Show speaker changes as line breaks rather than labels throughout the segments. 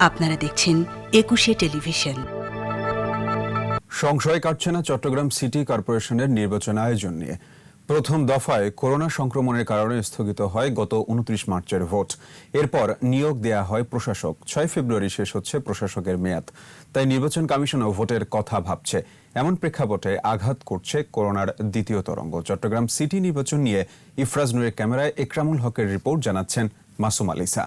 আপনারা দেখছেন একুশে টেলিভিশন।
সংশয় কাটছে না চট্টগ্রাম সিটি কর্পোরেশনের নির্বাচন আয়োজন নিয়ে। প্রথম দফায় করোনা সংক্রমণের কারণে স্থগিত হয় গত উনত্রিশ মার্চের ভোট। এরপর নিয়োগ দেয়া হয় প্রশাসক। ছয় ফেব্রুয়ারি শেষ হচ্ছে প্রশাসকের মেয়াদ। তাই নির্বাচন কমিশনও ভোটের কথা ভাবছে। এমন প্রেক্ষাপটে আঘাত করছে করোনার দ্বিতীয় তরঙ্গ। চট্টগ্রাম সিটি নির্বাচন নিয়ে ইফরাজ নুরের ক্যামেরায় একরামুল হকের রিপোর্ট জানাচ্ছেন মাসুম আলিসা।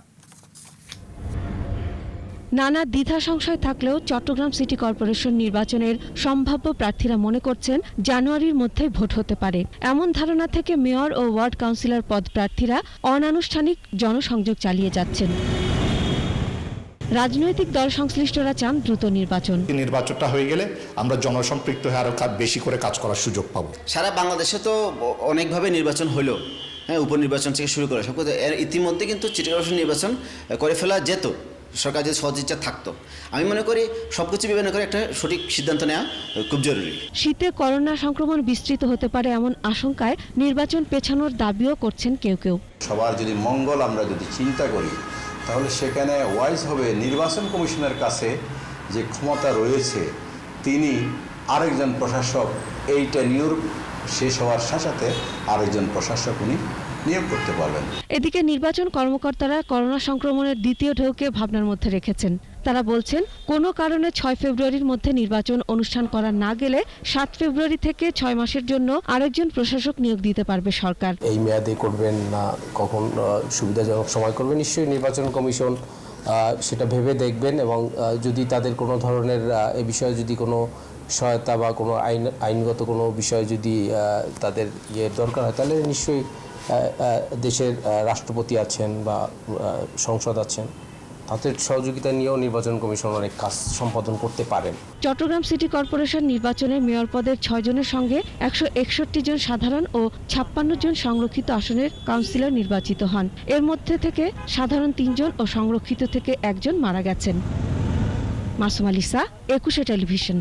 নানা দ্বিধা সংশয় থাকলেও চট্টগ্রাম সিটি কর্পোরেশন নির্বাচনের সম্ভাব্য প্রার্থীরা মনে করছেন জানুয়ারির মধ্যে ভোট হতে পারে। এমন ধারণা থেকে মেয়র ও ওয়ার্ড কাউন্সিলর পদ প্রার্থীরা অনানুষ্ঠানিক জনসংযোগ চালিয়ে যাচ্ছেন। রাজনৈতিক দল সংশ্লিষ্টরা চান দ্রুত নির্বাচন।
নির্বাচনটা হয়ে গেলে আমরা জনসম্পৃক্ত হয়ে আরও কাজ বেশি করে কাজ করার সুযোগ পাবো।
সারা বাংলাদেশে তো অনেকভাবে নির্বাচন হলো। হ্যাঁ উপনির্বাচন থেকে শুরু করে সব ইতিমধ্যে কিন্তু সিটি নির্বাচন করে ফেলা যেত। সরকার যদি সদিচ্ছা থাকতো। আমি মনে করি সবকিছু বিবেচনা করে একটা সঠিক সিদ্ধান্ত নেওয়া খুব জরুরি।
শীতে করোনা সংক্রমণ বিস্তৃত হতে পারে এমন আশঙ্কায় নির্বাচন পেছানোর দাবিও করছেন কেউ কেউ।
সবার যদি মঙ্গল আমরা যদি চিন্তা করি তাহলে সেখানে ওয়াইজ হবে নির্বাচন কমিশনের কাছে যে ক্ষমতা রয়েছে তিনি আরেকজন প্রশাসক এই টেনিউর শেষ হওয়ার সাথে সাথে আরেকজন প্রশাসক উনি নিয়োগ করতে পারবেন।
এদিকে নির্বাচন কর্মকর্তারা করোনা সংক্রমণের দ্বিতীয় ঢেউকে ভাবনার মধ্যে রেখেছেন। তারা বলছেন কোনো কারণে ছয় ফেব্রুয়ারির মধ্যে নির্বাচন অনুষ্ঠান করা না গেলে সাত ফেব্রুয়ারি থেকে ছয় মাসের জন্য আরেকজন প্রশাসক নিয়োগ দিতে পারবে সরকার।
এই মেয়াদে করবেন না কখন সুবিধাজনক সময় করবেন নিশ্চয়ই নির্বাচন কমিশন সেটা ভেবে দেখবেন এবং যদি তাদের কোনো ধরনের এ বিষয়ে যদি কোনো সহায়তা বা কোনো আইন, আইনগত কোনো বিষয়ে যদি তাদের ইয়ে দরকার হয়, তাহলে নিশ্চয়ই দেশের রাষ্ট্রপতি আছেন বা সংসদ আছেন তাদের সহযোগিতা নিয়েও নির্বাচন কমিশন অনেক কাজ সম্পাদন করতে পারেন।
চট্টগ্রাম সিটি কর্পোরেশন নির্বাচনে মেয়র পদের ছয় জনের সঙ্গে একশো একষট্টি জন সাধারণ ও ছাপ্পান্ন জন সংরক্ষিত আসনের কাউন্সিলর নির্বাচিত হন। এর মধ্যে থেকে সাধারণ তিনজন ও সংরক্ষিত থেকে একজন মারা গেছেন। মাসুম আলিসা একুশে টেলিভিশন।